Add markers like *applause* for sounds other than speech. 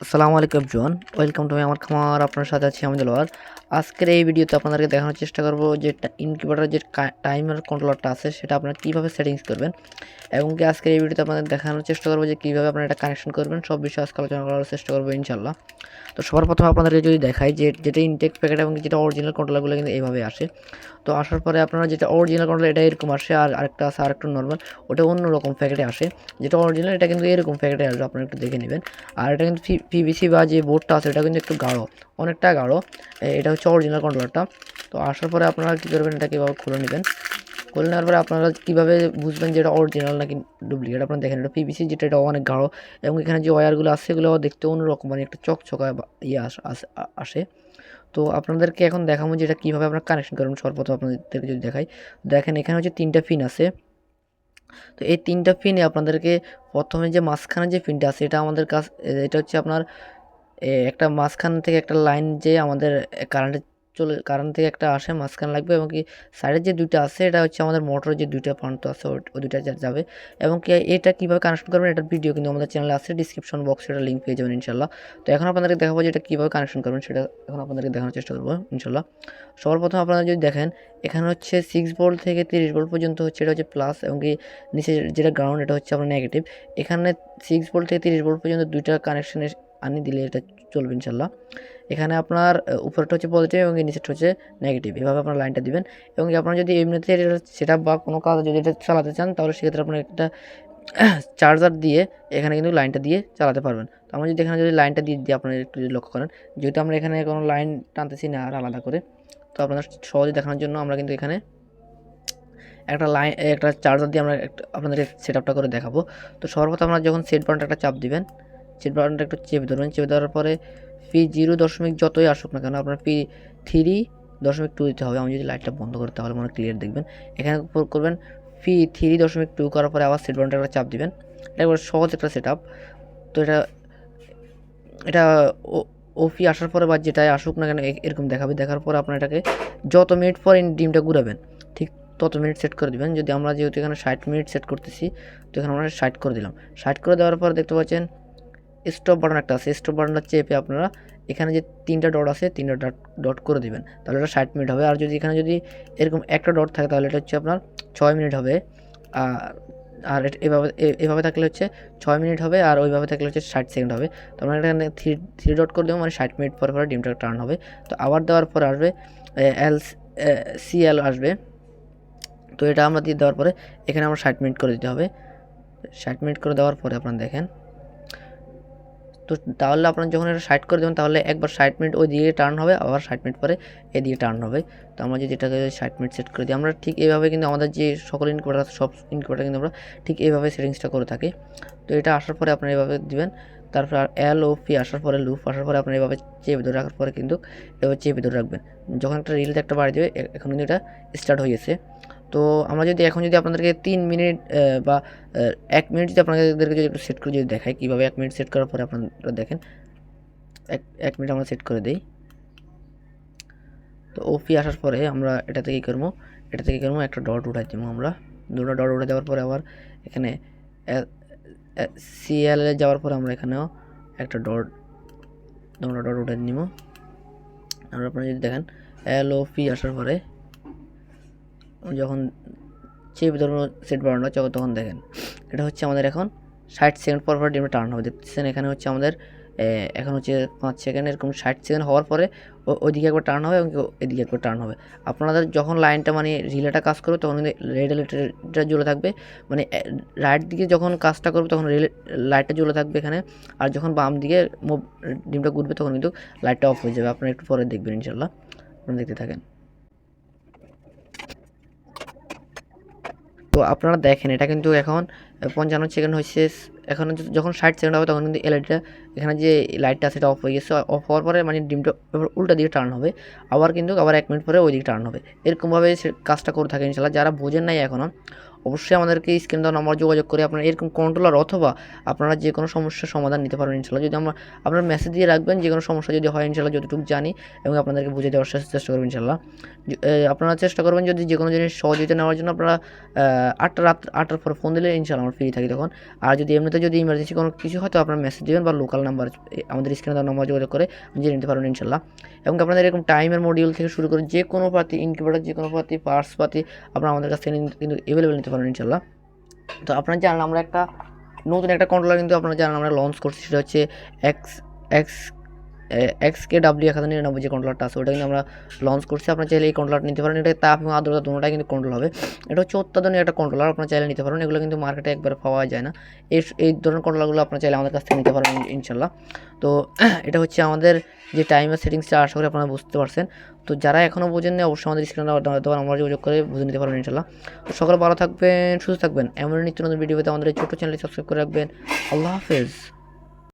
আসসালামু আলাইকুম জন welcome to আমার খামার আপনার সাথে আছি আমি দিলওয়ার আজকের এই ভিডিওতে আপনাদেরকে দেখানোর চেষ্টা করব যে ইনকিউবেটার যে টাইমার কন্ট্রোলারটা আছে, সেটা আপনারা কীভাবে সেটিংস করবেন এবং কি আজকের এই ভিডিওতে আপনাদের দেখানোর চেষ্টা করব যে কীভাবে আপনারা এটা কানেকশন করবেন, সব বিষয়ে আজকে আলোচনা করার চেষ্টা করব ইনশাল্লাহ তো সবার প্রথমে আপনাদেরকে যদি দেখাই যে যেটা ইনটেক প্যাকেট এবং যেটা অরিজিনাল কন্ট্রোলারগুলো কিন্তু এইভাবে আসে, তো আসার পরে আপনারা যেটা অরিজিনাল কন্ট্রোলার এটা এরকম আসে আর আরেকটা আছে, আরেকটা নর্মাল ওটা অন্য রকম প্যাকেটে আসে। যেটা অরিজিনাল এটা কিন্তু এরকম প্যাকেটে আসবে, আপনারা একটু দেখে নেবেন। আর এটা কিন্তু পিভিসি বা যে বোর্ডটা আছে এটা কিন্তু একটু গাঢ় অনেকটা গাঢ় এটা হচ্ছে অরিজিনাল কন্ট্রোলারটা তো আসার পরে আপনারা কী করবেন এটা কীভাবে খুলে নেবেন। খুলে নেওয়ার পরে আপনারা কীভাবে বুঝবেন যে এটা অরিজিনাল নাকি ডুপ্লিকেট আপনারা দেখেন, এটা পিভিসি যেটা এটা অনেক গাঢ়। এবং এখানে যে ওয়্যারগুলো আছে সেগুলো দেখতে অন্যরকম মানে একটা চকচকা ইয়ে আস- তো আপনাদেরকে এখন দেখাবো যে এটা কীভাবে আপনারা কানেকশন করবেন। সর্বপ্রথম আপনাদেরকে যদি দেখাই। দেখেন, এখানে হচ্ছে তিনটা পিন আছে। তো এই তিনটা পিনে আপনাদেরকে প্রথমে যে মাঝখানে যে পিনটা আছে, এটা আমাদের কাছ এটা হচ্ছে আপনার একটা মাঝখান থেকে একটা লাইন যে আমাদের কারেন্টে চলে কারেন্ট থেকে একটা আসে, মাঝখানে লাগবে এবং কি সাইডের যে দুইটা আছে, এটা হচ্ছে আমাদের মোটরের যে দুইটা প্রান্ত আছে, ওই দুইটা যাবে। এবং কি এটা কীভাবে কানেকশন করবেন, এটার ভিডিও কিন্তু আমাদের চ্যানেলে আছে ডিসক্রিপশন বক্সে এটা লিঙ্ক পেয়ে যাবেন, ইনশাল্লাহ। তো এখন আপনাদেরকে দেখাবো যে এটা কীভাবে কানেকশন করবেন, সেটা এখন আপনাদেরকে দেখানোর চেষ্টা করব, ইনশাল্লাহ। সবার প্রথম আপনারা যদি দেখেন, এখানে হচ্ছে সিক্স ভোল্ট থেকে তিরিশ ভোল্ট পর্যন্ত হচ্ছে এটা হচ্ছে প্লাস এবং কি নিচে যেটা গ্রাউন্ড এটা হচ্ছে আপনার নেগেটিভ এখানে সিক্স ভোল্ট থেকে তিরিশ ভোল্ট পর্যন্ত দুইটা কানেকশানে আনি দিলে এটা চলবে ইনশাল্লাহ এখানে আপনার উপরটা হচ্ছে পজিটিভ এবং নিচেরটা হচ্ছে নেগেটিভ এভাবে আপনার লাইনটা দিবেন এবং আপনারা যদি এমনিতে সেটা বা কোনো কাজ যদি এটা চালাতে চান, তাহলে সেক্ষেত্রে আপনার একটা *clears throat* চার্জার দিয়ে এখানে কিন্তু লাইনটা দিয়ে চালাতে পারবেন। তো আমরা যদি এখানে যদি লাইনটা দিয়ে দিই আপনারা একটু যদি লক্ষ্য করেন, যেহেতু আমরা এখানে কোনো লাইন টানতেছি না আর আলাদা করে, তো আপনাদের সহজে দেখানোর জন্য আমরা কিন্তু এখানে একটা লাইন একটা চার্জার দিয়ে আমরা আপনাদের সেট আপটা করে দেখাবো। তো সর্বপ্রথম আপনারা যখন সেট বাটনটা একটা চাপ দিবেন সেট বাটনটা একটু চেপে ধরবেন চেপে ধরার পরে পি জিরো দশমিক যতই আসুক না কেন, আপনার পি থ্রি দশমিক টু দিতে হবে। আমি যদি লাইটটা বন্ধ করি তাহলে মনে ক্লিয়ার দেখবেন। এখানে করবেন পি থ্রি দশমিক টু করার পরে আবার সেট বাটনটা একটা চাপ দিবেন। এটা একবার সহজ একটা সেট আপ তো এটা এটা ওপি আসার পরে বা যেটাই আসুক না কেন এরকম দেখাবে। দেখার পর আপনার এটাকে যত মিনিট পরে ডিমটা ঘুরাবেন, ঠিক তত মিনিট সেট করে দিবেন। যদি আমরা যেহেতু এখানে ষাট মিনিট সেট করতেছি, তো এখানে আমরা ষাট করে দিলাম। ষাট করে দেওয়ার পর দেখতে পাচ্ছেন স্টপ বাটন একটা আছে। স্টপ বাটনটা চেপে আপনারা এখানে যে তিনটা ডট আছে, তিনটা ডট ডট করে দেবেন। তাহলে এটা ষাট মিনিট হবে। আর যদি এখানে যদি এরকম একটা ডট থাকে, তাহলে এটা হচ্ছে আপনার ছয় মিনিট হবে। আর আর এভাবে এভাবে থাকলে হচ্ছে ছয় মিনিট হবে আর ওইভাবে থাকলে হচ্ছে ষাট সেকেন্ড হবে। তো আমরা এখানে থ্রি থ্রি ডট করে দেবো মানে ষাট মিনিট পরে পরে ডিমটা টার্ন হবে। তো আবার দেওয়ার পর আসবে এল সি এল আসবে। তো এটা আমরা দিয়ে দেওয়ার পরে এখানে আমরা ষাট মিনিট করে দিতে হবে। ষাট মিনিট করে দেওয়ার পরে আপনারা দেখেন তো তাহলে আপনারা যখন এটা সাইড করে দেবেন, তাহলে একবার ষাট মিনিট ওই দিকে টার্ন হবে, আবার ষাট মিনিট পরে এদিকে টার্ন হবে। তো আমরা যদি এটাকে ষাট মিনিট সেট করে দিই, আমরা ঠিক এইভাবে কিন্তু আমাদের যে সকল ইনকিউবেটার আছে, সব ইনকিউবেটার কিন্তু আমরা ঠিক এইভাবে সেটিংসটা করে থাকি। তো এটা আসার পরে আপনারা এভাবে দিবেন, তারপর এল ও পি আসার পরে লুপ আসার পরে আপনারা এভাবে চেপে ধরে রাখার পরে কিন্তু এভাবে চেপে ধরে রাখবেন। যখন একটা রিলতে একটা বাড়ি দেবে এখন কিন্তু এটা স্টার্ট হয়ে গেছে। তো আমরা যদি এখন যদি আপনাদেরকে তিন মিনিট বা এক মিনিট যদি আপনাদেরকে যদি একটু সেট করে যদি দেখাই, কীভাবে এক মিনিট সেট করার পরে আপনারা দেখেন। এক এক মিনিট আমরা সেট করে দিই। তো ওপি আসার পরে আমরা এটা থেকে কী করব, এটা থেকে করব, একটা ডট উঠাই দেবো আমরা। দুটো ডট উঠে যাওয়ার পরে আবার এখানে সিএল এ যাওয়ার পরে আমরা এখানেও একটা ডট দুটো ডট উঠে নিব। আর আপনারা যদি দেখেন এল ও পি আসার পরে যখন চেপ ধরুন সেট বাড়ানো যখন তখন দেখেন। এটা হচ্ছে আমাদের এখন ষাট সেকেন্ড পর পর ডিমটা টার্ন হবে। দেখতেছেন এখানে হচ্ছে আমাদের এখন হচ্ছে পাঁচ সেকেন্ড, এরকম ষাট সেকেন্ড হওয়ার পরে ওইদিকে একবার টার্ন হবে এবং এদিকে একবার টার্ন হবে। আপনাদের যখন লাইনটা মানে রিলেটা কাজ করবে তখন রেড লাইটটা জ্বলে থাকবে। মানে রাইট দিকে যখন কাজটা করবে তখন রেল, লাইটটা জ্বলে থাকবে এখানে। আর যখন বাম দিকে ডিমটা ঘুরবে তখন কিন্তু লাইটটা অফ হয়ে যাবে। আপনারা একটু পরে দেখবেন ইনশাল্লাহ আপনারা দেখতে থাকেন। আপনারা দেখেন, এটা কিন্তু এখন পঞ্চান্ন সেকেন্ড হয়েছে এখন যখন ষাট সেকেন্ড হবে, তখন কিন্তু এলআইডিটা এখানে যে লাইটটা সেটা অফ হয়ে গেছে। অফ হওয়ার পরে মানে ডিমটা উল্টা দিকে টার্ন হবে। আবার কিন্তু আবার এক মিনিট পরে ওই দিকে টার্ন হবে। এরকমভাবে কাজটা করে থাকে ইনশাল্লাহ যারা বোঝেন নাই এখনও অবশ্যই আমাদেরকে স্ক্রিন দেওয়া নাম্বার যোগাযোগ করে আপনারা এরকম কন্ট্রোলার অথবা আপনারা যে কোনো সমস্যার সমাধান নিতে পারবেন ইনশাল্লাহ। যদি আমরা, আপনার মেসেজ দিয়ে রাখবেন, যে কোনো সমস্যা যদি হয় ইনশাল্লাহ যতটুকু জানি এবং আপনাদেরকে বুঝে দেওয়ার চেষ্টা করবেন ইনশাল্লাহ। আপনারা চেষ্টা করবেন যদি যে কোনো জিনিস সহযোগিতা নেওয়ার জন্য আপনারা আটটা রাত, আটটার পর ফোন দিলে ইনশাল্লাহ আমরা ফ্রি থাকি তখন। আর যদি এমনিতে যদি ইমার্জেন্সি কোনো কিছু হয় তো আপনারা মেসেজ দেবেন বা লোকাল নাম্বার আমাদের স্ক্রিনে দেওয়ার নাম্বার যোগাযোগ করে জেনে নিতে পারবেন ইনশাল্লাহ। এবং আপনাদের এরকম টাইমের মডিউল থেকে শুরু করে যে কোনো পাতি ইনকিউবেটার যে কোনো পাতি পার্স পাতি আপনারা আমাদের কাছ থেকে কিন্তু অ্যাভেলেবেল নিতে পারবেন ইনশাল্লাহ তো আপনারা জানেন আমরা একটা নতুন একটা কন্ট্রোলার কিন্তু আপনারা জানেন আমরা লঞ্চ করছি, সেটা হচ্ছে X X X K W এক হাজার নিরানব্বই যে কন্ট্রোলারটা আছে, ওটা কিন্তু আমরা লঞ্চ করছি। আপনারা চাইলে এই কন্ট্রোলার নিতে পারেন। এটা তাপ এবং আর্দ্রতা দুটোটাই কিন্তু কন্ট্রোল হবে। এটা হচ্ছে অত্যাধুনিক একটা কন্ট্রোলার আপনারা চাইলে নিতে পারেন। এগুলো কিন্তু মার্কেটে একবার পাওয়া যায় না। এই এই ধরনের কন্ট্রোলারগুলো আপনারা চাইলে আমাদের কাছ থেকে নিতে পারবেন ইনশাল্লাহ তো *clears throat* এটা হচ্ছে আমাদের যে টাইমের সেটিংসটা আশা করি আপনারা বুঝতে পারছেন। তো যারা এখনও বোঝেননি, অবশ্যই আমাদের স্ক্রিনে দেওয়ার আমার যোগাযোগ করে বুঝে নিতে পারবেন ইনশাল্লাহ তো সকলে ভালো থাকবেন, সুস্থ থাকবেন। এমন নিত্য নতুন ভিডিও পেতে আমাদের ছোটো চ্যানেলটি সাবস্ক্রাইব করে রাখবেন। আল্লাহ হাফেজ।